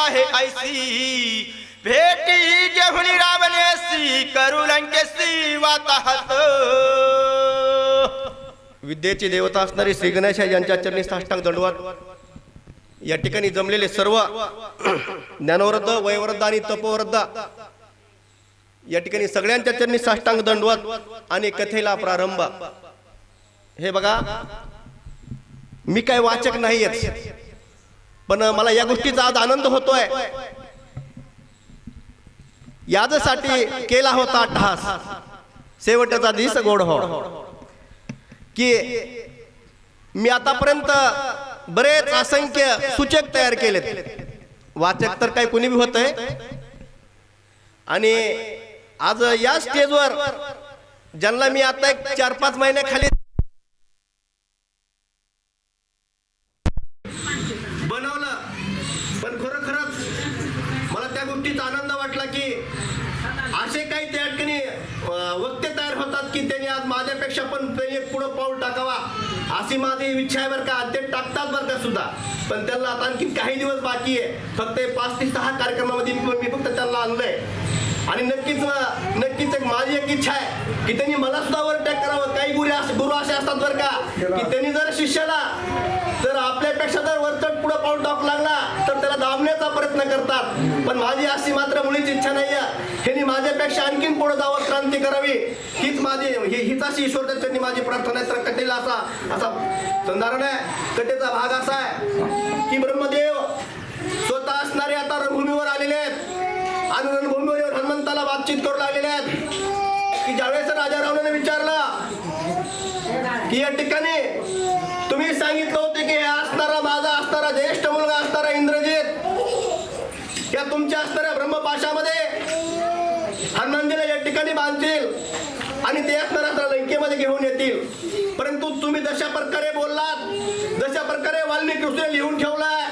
आहे ऐसी। भेटी घेऊन रावणेसी करू लंकेसी वाताहत। विद्येची देवता असणारी श्री गणेश यांच्या चरणी साष्टांग दंडवत। या ठिकाणी जमलेले सर्व ज्ञानवृद्ध वयवृद्ध आणि तपवृद्ध या ठिकाणी सगळ्यांच्या चरणी साष्टांग दंडवत आणि कथेला प्रारंभ। हे बघा मी काय वाचक नाहीयेच। पण मला या गोष्टीचा आज आनंद होतोय. यादसाठी केला होता ठास. शेवटचा दिस गोड हो. की मी आतापर्यंत बरेच असंख्य सूचक तयार केलेत. वाचक तर काय कुणी बी होत आणि आज या स्टेजवर ज्यांना मी आता एक चार पाच महिन्याखाली बनवलं पण खरोखरच मला त्या गोष्टीचा आनंद वाटला की असे काही त्या ठिकाणी वक्ते तयार होतात की त्यांनी आज माझ्यापेक्षा पण त्यांनी एक पुढं पाऊल टाकावा अशी माझी इच्छा आहे बरं का. ते टाकतात बरं का सुद्धा. पण त्यांना आता आणखी काही दिवस बाकी आहे. फक्त पाच ते सहा कार्यक्रमामध्ये मी फक्त त्यांना आणलंय. आणि नक्कीच नक्कीच एक माझी एक इच्छा आहे की त्यांनी मला सुद्धा वर टॅक करावं. काही गुरु असे गुरु असे असतात बरं का की त्यांनी जर शिष्याला जर आपल्यापेक्षा जर वरचट पुढे पाऊल टाकू लागला तर त्याला प्रयत्न करतात. पण माझी अशी मात्र मुळीच इच्छा नाही आहे ह्यांनी माझ्यापेक्षा आणखीन पुढे जावं क्रांती करावी. हीच माझी हीच अशी ईश्वर त्यांनी माझी प्रार्थना तर कथेला असा असा संधारण आहे. कटेचा भाग असा आहे की ब्रह्मदेव स्वतः असणारे आता रणभूमीवर आलेले आहेत. आणि रणभूमीवर हनुमंताला बातचीत करू लागलेले आहेत. की ज्यावेळेस राजा रावणाने विचारला की या ठिकाणी या तुमच्या असणाऱ्या ब्रह्मपाशामध्ये. हनुमानजीला या ठिकाणी बांधतील. आणि ते असणाऱ्या लंकेमध्ये घेऊन येतील. परंतु तुम्ही जशा प्रकारे बोललात जशा प्रकारे वाल्मिकी लिहून ठेवलाय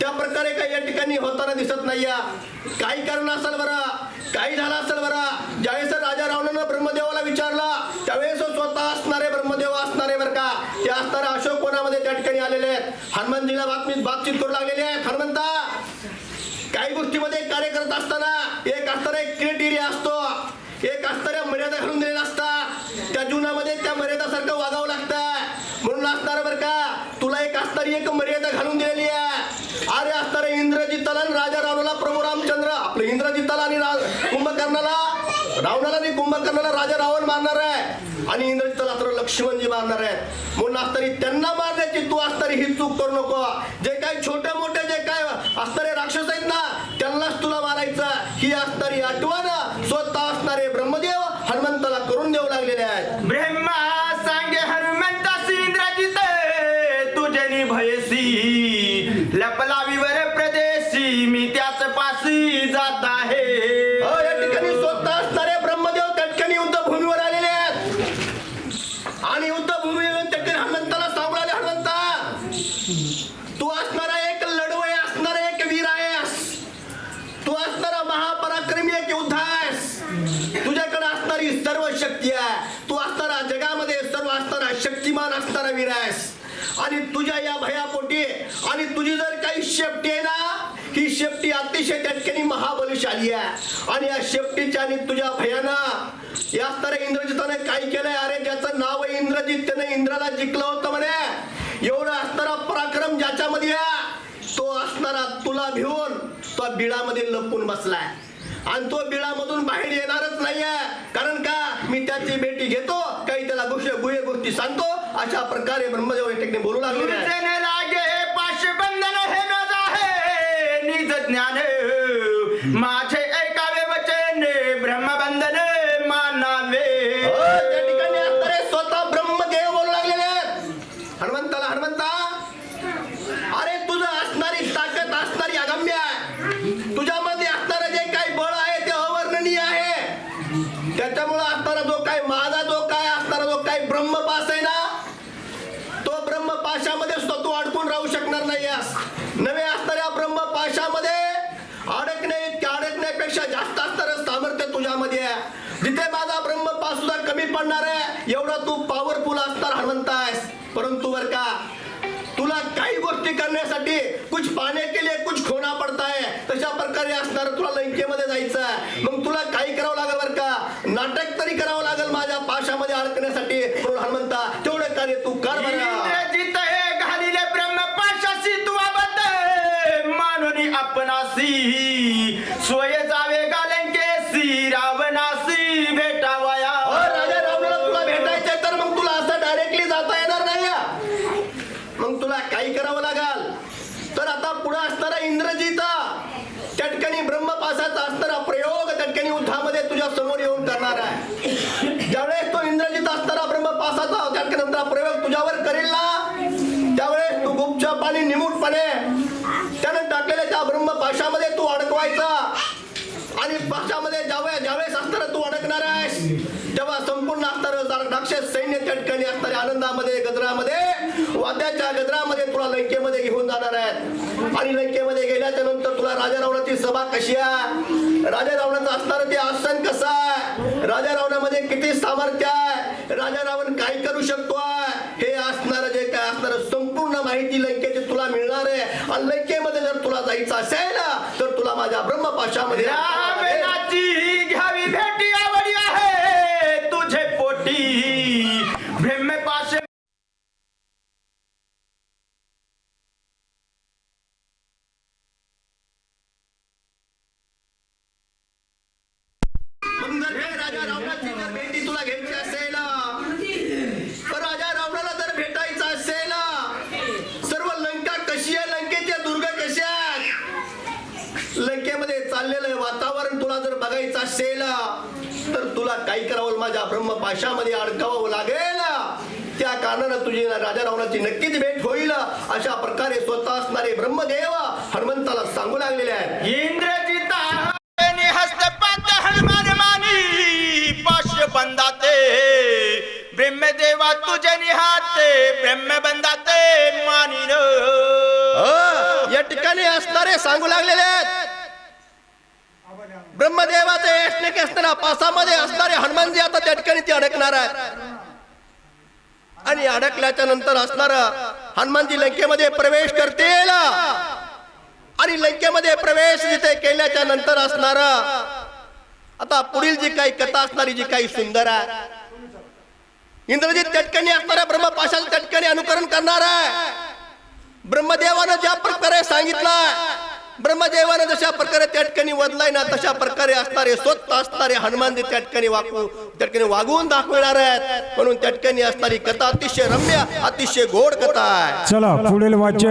त्या प्रकारे काही या ठिकाणी होताना दिसत नाही काही कारण असेल बरं काही झालं असेल बरं. ज्यावेळेस राजा रावणानं ब्रह्मदेवाला विचारला त्यावेळेस स्वतः असणारे ब्रह्मदेव असणारे बरं का? ते असणारे अशोक कोणामध्ये त्या ठिकाणी आलेले आहेत. हनुमानजीला बातमी बातचीत करू लागलेले आहेत. हनुमंता गोष्टीमध्ये कार्य करत असताना एक असताना एक क्रिटेरिया असतो. एक असताना मर्यादा घालून दिलेला असतात. त्या जीवनामध्ये त्या मर्यादासारखं वागावं लागतं. म्हणून असणार बरं का तुला एक असणारी एक मर्यादा घालून दिलेली आहे. अरे असणारे इंद्रजिताला आणि राजा रावणाला प्रभू रामचंद्र आपलं इंद्रजिताला आणि रा- कुंभकर्णाला रावणाला आणि कुंभकर्णाला राजा रावण मारणार आहे. आणि इंद्रजिताला तर लक्ष्मणजी मारणार आहेत. म्हणून असणारी त्यांना मारण्याची तू असणारी ही चूक करू नको. जे काही छोट्या मोठ्या जे काय शक्तिमान असणारा वीर आहेस आणि तुझ्या या भयापोटी आणि तुझी जर काही शेपटी आहे ना ही शेपटी अतिशय त्या महाबलशाली आहे. आणि या शेपटीच्या आणि तुझ्या भयानं या तर इंद्रजिताने काय केलंय? अरे ज्याचं नाव इंद्रजित त्याने इंद्राला जिंकलं होतं म्हणे. एवढा असणारा पराक्रम ज्याच्यामध्ये तो असणारा तुला भिवून तो बिळामध्ये लपून बसलाय. आणि तो बिळामधून बाहेर येणारच नाहीये. कारण का? मी त्याची भेटी घेतो काही त्याला गोष्टी गुहे गोष्टी सांगतो अशा प्रकारे ब्रह्मदेव या ठिकाणी बोलू लागले. तुझे लागे पाशबंधन हे माझे सामर्थ्य जिथे माझा ब्रह्मपास सुद्धा कमी पडणार आहे एवढा तू पॉवरफुल असणार हनुमंत आहेस परंतु बर का तुला काही गोष्टी करण्यासाठी कुछ पाने के लिए कुछ खोना पडता है प्रकारे असणार तुला लंकेमध्ये जायचं आहे. मग तुला काही करावं लागेल बर का? नाटक तरी करावं लागेल माझ्या पाशामध्ये अडकण्यासाठी. म्हणून हनुमंता तेवढं कार्य तू कर बरं. इंद्रजित हे घालिले मानुनी आपणासी सोय आता पुढे असणारा इंद्रजित. त्या ठिकाणी ब्रह्मपासाचा असणारा प्रयोग त्या ठिकाणी युद्धामध्ये तुझ्या समोर येऊन करणार आहे. ज्यावेळेस तो इंद्रजीत असणारा ब्रह्मपासाचा त्या ठिकाणी प्रयोग तुझ्यावर करेल ना? त्यावेळेस तू गुपचाप आणि निमूटपणे त्यानं टाकलेल्या त्या ब्रह्मपाशामध्ये तू अडकवायचा. आणि पाशामध्ये ज्यावेळेस ज्यावेळेस असणार तू अडकणार आहेस तेव्हा संपूर्ण असणार राक्षस सैन्य त्या ठिकाणी असणारे आनंदामध्ये गजरामध्ये वाद्याच्या गजरामध्ये तुला लंकेमध्ये घेऊन जाणार आहेत. आणि लंकेमध्ये गेल्याच्यानंतर तुला राजा रावणाची सभा कशी आहे? राजा रावणाचं असणार ते आसन कसं आहे? राजा रावणामध्ये किती सामर्थ्य आहे? राजा रावण काय करू शकतो हे असणार जे काय असणार संपूर्ण माहिती लंकेची तुला मिळणार आहे. आणि लंकेमध्ये जर तुला जायचं असेल तर तुला माझ्या ब्रह्मपाशामध्ये घ्यावी भेटी आवडी आहे तुझे पोटी ब्रह्मपाश मग जर हे जर भेटी तुला घ्यायची असेल. राजा रावणाला जर भेटायचं असेल सर्व लंका कशी आहे? लंकेच्या दुर्ग कशा लंकेमध्ये चाललेलं वातावरण तुला जर बघायचं असेल तर तुला काही करावं? माझ्या ब्रह्मपाशामध्ये अडकावं लागेल. त्या कारणानं तुझी राजा रावणाची नक्कीच भेट होईल. अशा प्रकारे स्वतः असणारे ब्रह्मदेव हनुमंताला सांगू लागलेले आहेत. इंद्रजिता हस्तपात हनुमान मानी. ब्रह्मदेवा तुझे निहाते ब्रह्म बंदाते मानिन या ठिकाणी असणारे सांगू लागलेले आहेत. ब्रह्मदेवाचे एसनेक असताना पासामध्ये असणारे हनुमानजी आता त्या ठिकाणी ते अडकणार आहेत. आणि अडकल्याच्या नंतर असणार हनुमानजी लंकेमध्ये प्रवेश करतील. आणि लंकेमध्ये प्रवेश जिथे केल्याच्यानंतर असणार आता पुढील जी काही कथा असणारी जी काही सुंदर आहे इंद्रजीत त्या असणाऱ्या ब्रह्मपाशाला त्या अनुकरण करणार आहे. ब्रह्मदेवानं ज्या प्रकारे सांगितलं ब्रह्मदेवानं जशा प्रकारे त्या ठिकाणी वदलाय ना तशा प्रकारे असणारे स्वतः असणारे हनुमानजी त्या ठिकाणी वागू त्या ठिकाणी वागवून दाखवणार आहेत. म्हणून त्या ठिकाणी असणारी कथा अतिशय रम्य अतिशय गोड कथा आहे. चला पुढील वाचक